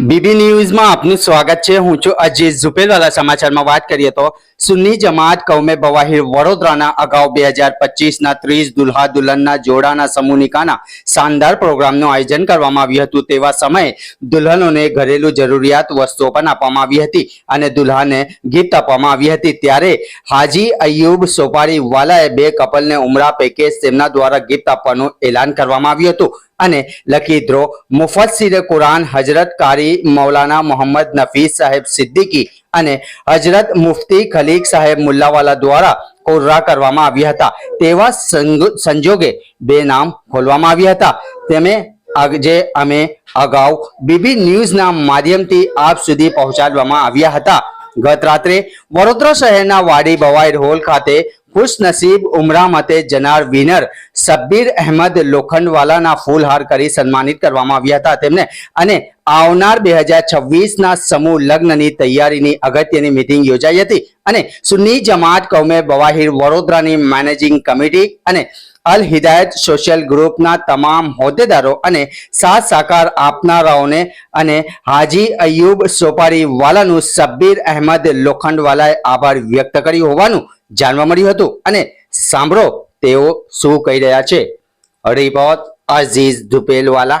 BB ન્યૂઝમાં આપનું સ્વાગત છે. હું છું અજીત ઝુપેલવાલા સમાચારમાં વાત કરીએ તો સુન્ની જમાત કૌમે બવાહિર વડોદરાના અગાઉ બે હજાર પચીસના ત્રીસ દુલ્હા દુલ્હનના જોડાના સમૂહનિકાના શાનદાર પ્રોગ્રામનું આયોજન કરવામાં આવ્યું હતું. તેવા સમયે દુલ્હનોને ઘરેલું જરૂરિયાત વસ્તુઓ પણ આપવામાં આવી હતી અને દુલ્હાને ગિફ્ટ આપવામાં આવી હતી. ત્યારે હાજી અયુબ સોપારી વાલાએ બે કપલને ઉમરા પેકેજ તેમના દ્વારા ગિફ્ટ આપવાનું એલાન કરવામાં આવ્યું હતું. અને લકી ડ્રો મુફસ્સીર કુરાન હજરત કારી મૌલાના મોહમ્મદ નફીસ સાહેબ સિદ્દીકી અને હજરત મુફતી ખલીક સાહેબ મુલ્લાવાલા દ્વારા કોર્રા કરવામાં આવ્યા હતા. તેવા સંજોગે બે નામ ખોલવામાં આવ્યા હતા. તેમે આજે અમે અગાઉ બીબી ન્યૂઝના માધ્યમથી આપ સુધી પહોંચાડવામાં આવ્યા હતા. ગત રાત્રે વડોદરા શહેરના વાડી બવાઈ હોલ ખાતે ખુશનસીબ ઉમરા મતે જનાર વિનર સબ્બીર અહેમદ લોખંડવાલાના ફૂલહાર કરી સન્માનિત કરવામાં આવ્યા હતા તેમને. અને આવનાર બે હજાર છવ્વીસના સમૂહ લગ્નની તૈયારીની અગત્યની મિટિંગ યોજાઈ હતી. અને સુન્ની જમાત કૌમે બવાહીર વડોદરાની મેનેજિંગ કમિટી અને અલ હિદાયત સોશિયલ ગ્રુપના તમામ હોદ્દેદારો અને સાથ સાકાર આપનારાઓને અને હાજી અયુબ સોપારીવાલાનું સબ્બીર અહેમદ લોખંડવાલાએ આભાર વ્યક્ત કર્યો હોવાનું જાણવા મળ્યું હતું. અને સાંભળો તેઓ શું કહી રહ્યા છે? રિપોર્ટ અઝીઝ ધુપેલવાલા.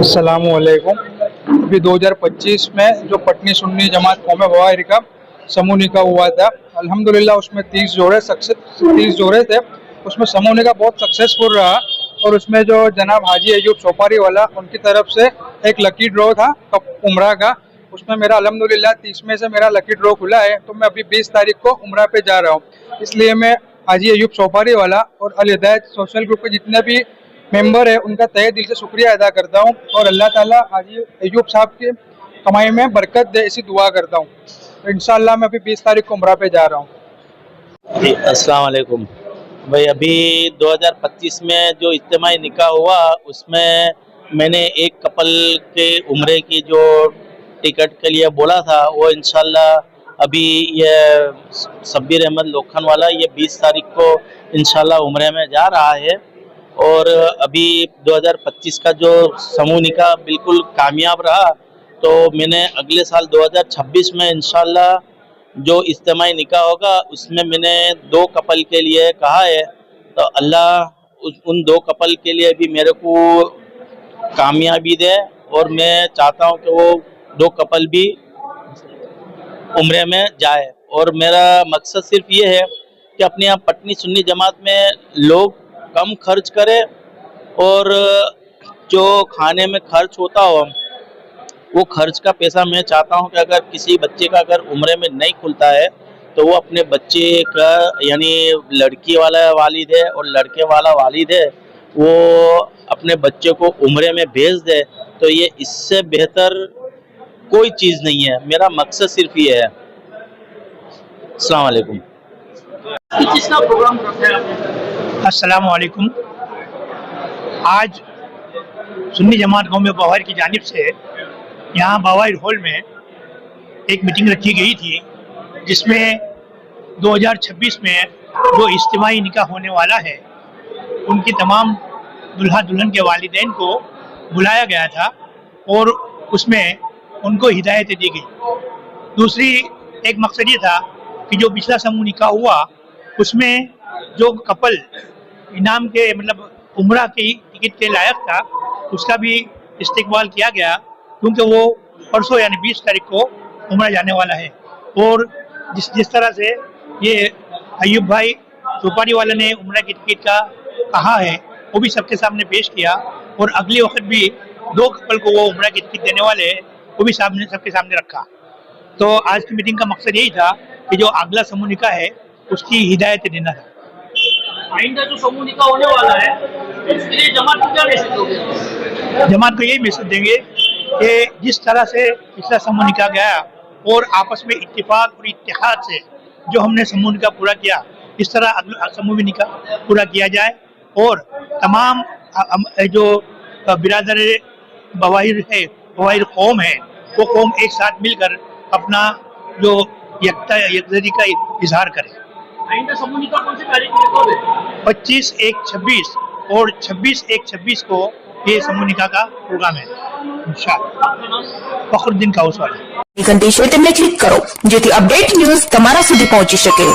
असलकुम अभी 2025 में जो पटनी सुन्नी जमात कौम वाहिर का समूह निकाह हुआ था अल्हम्दुलिल्लाह उसमें 30 जोड़े सक्सेस 30 जोड़े थे उसमें समूह निकाह बहुत सक्सेसफुल रहा और उसमें जो जनाब हाजी अयूब सोपारी वाला, उनकी तरफ़ से एक लकी ड्रॉ था उम्रा का। उसमें मेरा अल्हम्दुलिल्लाह 30 में से मेरा लकी ड्रॉ खुला है तो मैं अभी 20 तारीख को उम्रा पे जा रहा हूँ। इसलिए मैं हाजी अयूब सोपारी वाला और अल हिदायत सोशल ग्रुप के जितने भी मेंबर है, उनका तहे दिल से शुक्रिया अदा करता हूँ और अल्लाह ताला हाजी अयूब साहब की कमाई में बरकत दे, इसी दुआ करता हूँ। इन मैं अभी 20 तारीख को उम्रा पे जा रहा हूँ। जी, अस्सलाम वालेकुम। भाई, अभी 2025 में जो इज्तमाही निकाह हुआ, उसमें मैंने एक कपल के उम्रे की जो टिकट के लिए बोला था, वो इंशाल्लाह अभी ये सब्बीर अहमद लोखन वाला ये 20 तारीख को इंशाल्लाह उम्रे में जा रहा है। और अभी 2025 का जो समूह निकाह बिल्कुल कामयाब रहा तो मैंने अगले साल 2026 में इंशाल्लाह जो इज्तमाही निका होगा, उसमें मैंने दो कपल के लिए कहा है। तो अल्लाह उन दो कपल के लिए भी मेरे को कामयाबी दे और मैं चाहता हूँ कि वो दो कपल भी उम्रे में जाए। और मेरा मकसद सिर्फ़ ये है कि अपने यहाँ पटनी सुन्नी जमात में लोग कम खर्च करें और जो खाने में खर्च होता हो वो खर्च का पैसा मैं चाहता हूँ कि अगर किसी बच्चे का अगर उम्र में नहीं खुलता है तो वो अपने बच्चे का यानी लड़की वाला वालिद है और लड़के वाला वालिद है वो अपने बच्चे को उम्र में भेज दे तो ये इससे बेहतर कोई चीज़ नहीं है। मेरा मकसद सिर्फ़ ये है। अस्सलाम वालेकुम। किसका प्रोग्राम रखा है आपने अस्सलाम वालेकुम आज सुन्नी जमात कौम बवाहिर की जानिब से यहाँ बवाहिर हॉल में एक मीटिंग रखी गई थी, जिसमें 2026 में जो इज्तमाही निकाह होने वाला है, उनकी तमाम दुल्हा दुल्हन के वालिदैन को बुलाया गया था और उसमें उनको हिदायतें दी गई। दूसरी एक मकसद ये था कि जो पिछला समूह निकाह हुआ, उसमें जो कपल इनाम के मतलब उम्र की टिकट के लायक था, उसका भी इस्तेकबाल किया गया क्योंकि वो परसों यानी 20 तारीख को उम्र जाने वाला है। और जिस जिस तरह से ये अयुब भाई चौपाटी वाले ने उम्र की टिकट का कहा है वो भी सबके सामने पेश किया और अगले वक्त भी दो कपल को वो उम्र की टिकट देने वाले हैं, वो भी सामने सबके सामने रखा। तो आज की मीटिंग का मकसद यही था कि जो अगला समूह निका है उसकी हिदायत देना था आइंदा जो समूह निकाह होने वाला है उसके लिए जमात को क्या मैसेज दोगे? जमात को यही मैसेज देंगे कि जिस तरह से पिछला समूह निकाह गया और आपस में इतफाक और इत्तेहाद से जो हमने समूह निकाह पूरा किया इस तरह समूह भी निकाह पूरा किया जाए और तमाम जो बिरादर बवाहिर है बवाहिर कौम है वो कौम एक साथ मिलकर अपना जो यकता यकजरी का इजहार करे। पच्चीस एक छब्बीस और छब्बीस एक छब्बीस को ये समूह निका का प्रोग्राम है। फखरुद्दीन काउस वाले। कंडीशन क्लिक करो जो अपडेट न्यूज़ तुम्हारा सुधी पहुँची सके।